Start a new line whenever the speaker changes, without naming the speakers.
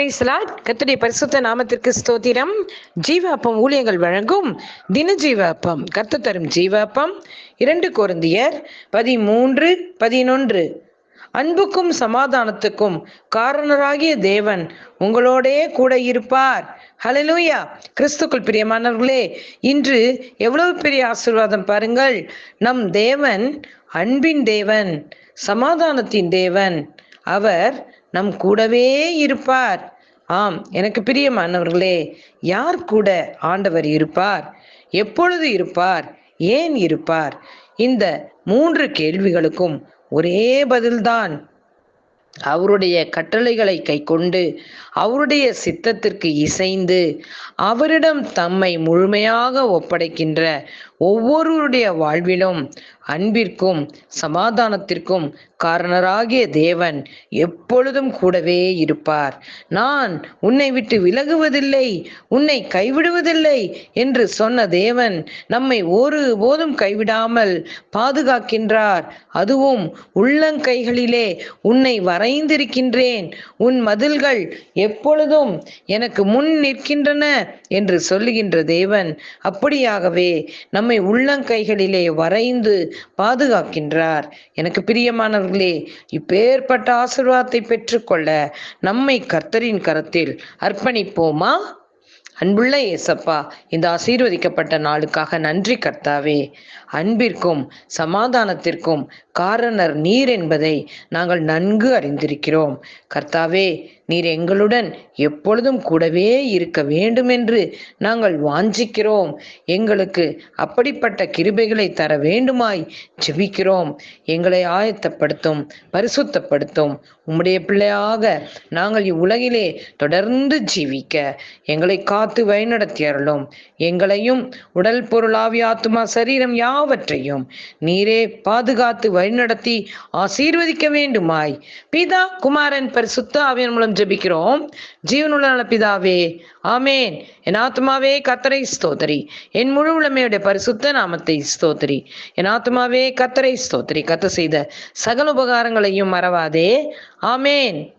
பிரேஸ்லாட். கத்துடைய பரிசுத்த நாமத்திற்கு ஸ்தோத்திரம். ஜீவ அப்பம் ஊழியங்கள் வழங்கும் தின ஜீவ அப்பம் கத்து தரும் ஜீவ அப்பம் இரண்டு குருந்தியர் பதிமூன்று பதினொன்று. அன்புக்கும் சமாதானத்துக்கும் காரணராகிய தேவன் உங்களோடே கூட இருப்பார். ஹலலூயா கிறிஸ்துக்குள் பிரியமானவர்களே இன்று எவ்வளவு பெரிய ஆசீர்வாதம் பாருங்கள். நம் தேவன் அன்பின் தேவன் சமாதானத்தின் தேவன். அவர் நம் கூடவே இருப்பார். ஆம் எனக்கு பிரியமானவர்களே யார் கூட ஆண்டவர் இருப்பார்? எப்பொழுது இருப்பார்? ஏன் இருப்பார்? இந்த மூன்று கேள்விகளுக்கும் ஒரே பதில்தான். அவருடைய கட்டளைகளை கைக்கொண்டு அவருடைய சித்தத்திற்கு இசைந்து அவரிடம் தம்மை முழுமையாக ஒப்படைக்கின்ற ஒவ்வொருவருடைய வாழ்விலும் அன்பிற்கும் சமாதானத்திற்கும் காரணராகிய தேவன் எப்பொழுதும் கூடவே இருப்பார். நான் உன்னை விட்டு விலகுவதில்லை உன்னை கைவிடுவதில்லை என்று சொன்ன தேவன் நம்மை ஒரு போதும் கைவிடாமல் பாதுகாக்கின்றார். அதுவும் உள்ளங்கைகளிலே உன்னை வரைந்திருக்கின்றேன். உன் மதில்கள் எப்பொழுதும் எனக்கு முன் நிற்கின்றன என்று சொல்லுகின்ற தேவன் அப்படியாகவே நம்ம உள்ளங்கைகளிலே வரைந்து பாதுகாக்கின்றார். எனக்கு பிரியமானவர்களே இப்பேற்பட்ட ஆசிர்வாதத்தை பெற்றுக்கொள்ள நம்மை கர்த்தரின் கரத்தில் அர்ப்பணிப்போமா? அன்புள்ள ஏசப்பா இந்த ஆசீர்வதிக்கப்பட்ட நாளுக்காக நன்றி கர்த்தாவே. அன்பிற்கும் சமாதானத்திற்கும் காரணர் நீர் என்பதை நாங்கள் நன்கு அறிந்திருக்கிறோம். கர்த்தாவே நீர் எங்களுடன் எப்பொழுதும் கூடவே இருக்க வேண்டும் என்று நாங்கள் வாஞ்சிக்கிறோம். எங்களுக்கு அப்படிப்பட்ட கிருபைகளை தர வேண்டுமாய் ஜெபிக்கிறோம். எங்களை ஆயத்தப்படுத்தும் பரிசுத்தப்படுத்தும். உம்முடைய பிள்ளையாக நாங்கள் இவ்வுலகிலே தொடர்ந்து ஜீவிக்க எங்களை காத்து வழிநடத்தி அருளும். எங்களையும் உடல் பொருள் ஆத்துமா சரீரம் யாவற்றையும் நீரே பாதுகாத்து வழிநடத்தி ஆசீர்வதிக்க வேண்டுமாய். பிதா குமாரன் பரிசுத்த ஆவியன் மூலம் ஜெபிக்கிறோம். ஜீவனுள்ள நல பிதாவே ஆமேன். என் ஆத்மாவே கத்தரை ஸ்தோத்திரி. என் முழு உளமையுடைய பரிசுத்த நாமத்தை ஸ்தோத்திரி. என் ஆத்மாவே கத்தரை ஸ்தோத்திரி. கத்த செய்த சகல உபகாரங்களையும் மறவாதே. ஆமேன்.